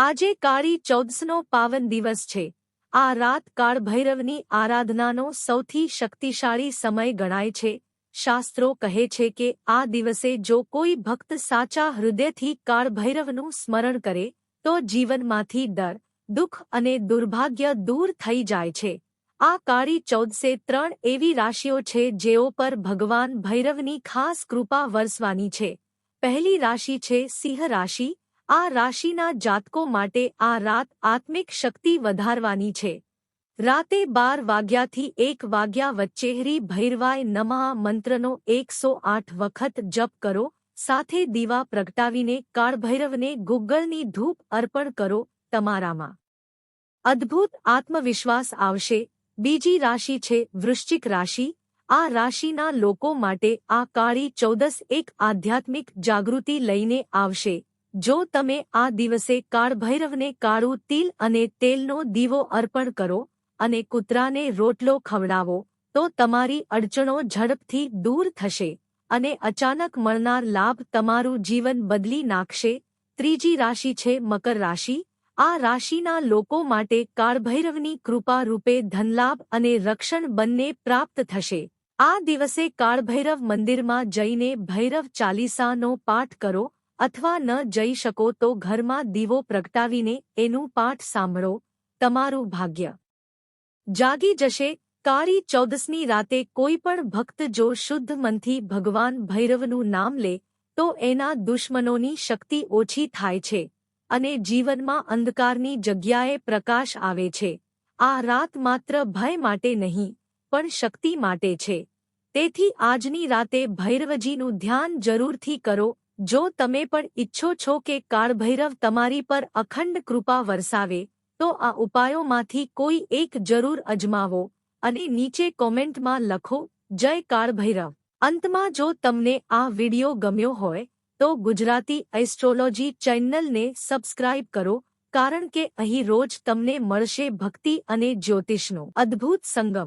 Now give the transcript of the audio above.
આજે કાળી ચૌદસનો પાવન દિવસ છે. આ રાત કાળભૈરવની આરાધનાનો સૌથી શક્તિશાળી સમય ગણાય છે. શાસ્ત્રો કહે છે કે આ દિવસે જો કોઈ ભક્ત સાચા હૃદયથી કાળભૈરવનું સ્મરણ કરે, તો જીવનમાંથી ડર, દુઃખ અને દુર્ભાગ્ય દૂર થઈ જાય છે. આ કાળી ચૌદસે ત્રણ એવી રાશિઓ છે જેઓ પર ભગવાન ભૈરવની ખાસ કૃપા વરસવાની છે. પહેલી રાશિ છે સિંહ રાશિ આ રાશિના જાતકો માટે આ રાત આત્મિક શક્તિ વધારવાની છે. રાતે બાર વાગ્યાથી એક વાગ્યા વચ્ચે હરી ભૈરવાય નમઃ મંત્રનો એકસો આઠ વખત જપ કરો, સાથે દીવા પ્રગટાવીને કાળભૈરવને ગુગ્ગળની ધૂપ અર્પણ કરો તમારામાં. અદ્ભુત આત્મવિશ્વાસ આવશે. બીજી રાશિ છે વૃશ્ચિક રાશિ. આ રાશિના લોકો માટે આ કાળી ચૌદસ એક આધ્યાત્મિક જાગૃતિ લઈને આવશે. જો તમે આ દિવસે કાળભૈરવને કાળું તિલ અને તેલનો દીવો અર્પણ કરો અને કૂતરાને રોટલો ખવડાવો, તો તમારી અડચણો ઝડપથી દૂર થશે અને અચાનક મળનાર લાભ તમારું જીવન બદલી નાખશે. ત્રીજી રાશિ છે મકર રાશિ. આ રાશિના લોકો માટે કાળભૈરવની કૃપા રૂપે ધનલાભ અને રક્ષણ બંને પ્રાપ્ત થશે. આ દિવસે કાળભૈરવ મંદિરમાં જઈને ભૈરવ ચાલીસાનો પાઠ કરો અથવા ન જઈ શકો તો ઘરમાં દીવો પ્રગટાવીને એનું પાઠ સાંભળો. તમારું ભાગ્ય. જાગી જશે. કાળી ચૌદસની રાતે કોઈ પણ ભક્ત જો શુદ્ધ મનથી ભગવાન ભૈરવનું નામ લે, તો એના દુશ્મનોની શક્તિ ઓછી થાય છે અને જીવનમાં અંધકારની જગ્યાએ પ્રકાશ આવે છે. આ રાત માત્ર ભય માટે નહીં, પણ શક્તિ માટે છે. તેથી આજની રાતે ભૈરવજીનું ધ્યાન જરૂરથી કરો જો તમે પણ ઈચ્છો છો કે કાળભૈરવ તમારી પર અખંડ કૃપા વરસાવે, તો આ ઉપાયોમાંથી કોઈ એક જરૂર અજમાવો અને નીચે કોમેન્ટમાં લખો, જય કાળભૈરવ. અંતમાં જો તમને આ વિડિયો ગમ્યો હોય, તો ગુજરાતી એસ્ટ્રોલોજી ચેનલને સબસ્ક્રાઇબ કરો, કારણ કે અહીં રોજ તમને મળશે ભક્તિ અને જ્યોતિષનો અદ્ભુત સંગમ.